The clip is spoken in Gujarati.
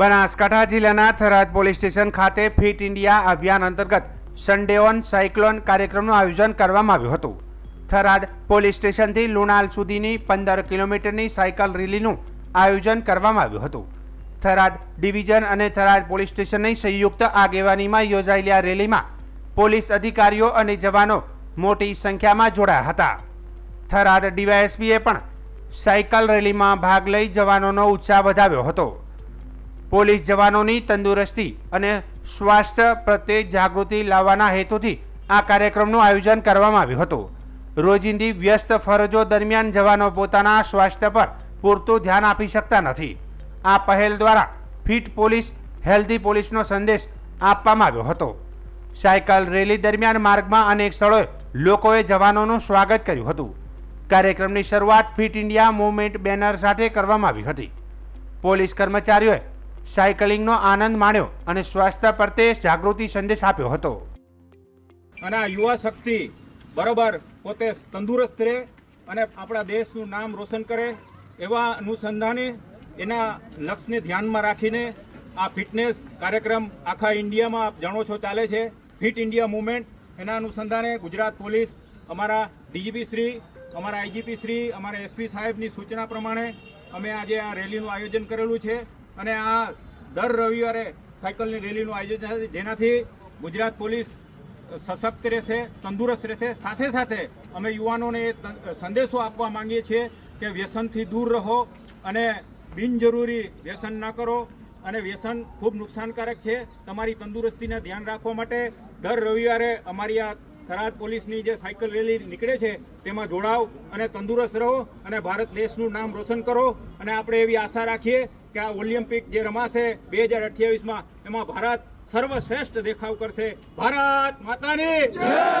બનાસકાંઠા જિલ્લાના થરાદ પોલીસ સ્ટેશન ખાતે ફિટ ઇન્ડિયા અભિયાન અંતર્ગત સન્ડે ઓન સાયક્લોન કાર્યક્રમનું આયોજન કરવામાં આવ્યું હતું. થરાદ પોલીસ સ્ટેશનથી લુણાલ સુધીની પંદર કિલોમીટરની સાયકલ રેલીનું આયોજન કરવામાં આવ્યું હતું. થરાદ ડિવિઝન અને થરાદ પોલીસ સ્ટેશનની સંયુક્ત આગેવાનીમાં યોજાયેલી આ રેલીમાં પોલીસ અધિકારીઓ અને જવાનો મોટી સંખ્યામાં જોડાયા હતા. થરાદ ડીવાયએસપીએ પણ સાયકલ રેલીમાં ભાગ લઈ જવાનોનો ઉત્સાહ વધાવ્યો હતો. પોલીસ જવાનોની તંદુરસ્તી અને સ્વાસ્થ્ય પ્રત્યે જાગૃતિ લાવવાના હેતુથી આ કાર્યક્રમનું આયોજન કરવામાં આવ્યું હતું. રોજિંદી વ્યસ્ત ફરજો દરમિયાન જવાનો પોતાના સ્વાસ્થ્ય પર પૂરતું ધ્યાન આપી શકતા નથી. આ પહેલ દ્વારા ફિટ પોલીસ, હેલ્ધી પોલીસનો સંદેશ આપવામાં આવ્યો હતો. સાયકલ રેલી દરમિયાન માર્ગમાં અનેક સ્થળોએ લોકોએ જવાનોનું સ્વાગત કર્યું હતું. કાર્યક્રમની શરૂઆત ફિટ ઇન્ડિયા મૂવમેન્ટ બેનર સાથે કરવામાં આવી હતી. પોલીસ કર્મચારીઓએ સાયકલિંગનો આનંદ માણ્યો અને સ્વાસ્થ્ય પ્રત્યે જાગૃતિ સંદેશ આપ્યો હતો. અને આ યુવા શક્તિ બરોબર પોતે તંદુરસ્ત રહે અને આપણા દેશનું નામ રોશન કરે એવા અનુસંધાને એના લક્ષ્યને ધ્યાનમાં રાખીને આ ફિટનેસ કાર્યક્રમ આખા ઇન્ડિયામાં આપ જાણો છો ચાલે છે. ફિટ ઇન્ડિયા મુવમેન્ટ એના અનુસંધાને ગુજરાત પોલીસ, અમારા ડીજીપી શ્રી, અમારા આઈજીપી શ્રી, અમારા એસપી સાહેબની સૂચના પ્રમાણે અમે આજે આ રેલીનું આયોજન કરેલું છે. અને આ દર રવિવારે સાયકલની રેલીનું આયોજન છે. જેનાથી ગુજરાત પોલીસ સશક્ત રહેશે, તંદુરસ્ત રહેશે. સાથે સાથે અમે યુવાનોને એ સંદેશો આપવા માંગીએ છીએ કે વ્યસનથી દૂર રહો અને બિનજરૂરી વ્યસન ના કરો અને વ્યસન ખૂબ નુકસાનકારક છે. તમારી તંદુરસ્તીને ધ્યાન રાખવા માટે દર રવિવારે અમારી આ થરાદ પોલીસની જે સાયકલ રેલી નીકળે છે, તેમાં જોડાવ અને તંદુરસ્ત રહો અને ભારત દેશનું નામ રોશન કરો. અને આપણે એવી આશા રાખીએ કે આ ઓલિમ્પિક જે રમાશે બે હજાર અઠ્યાવીસમાં, એમાં ભારત સર્વશ્રેષ્ઠ દેખાવ કરશે. ભારત માતાની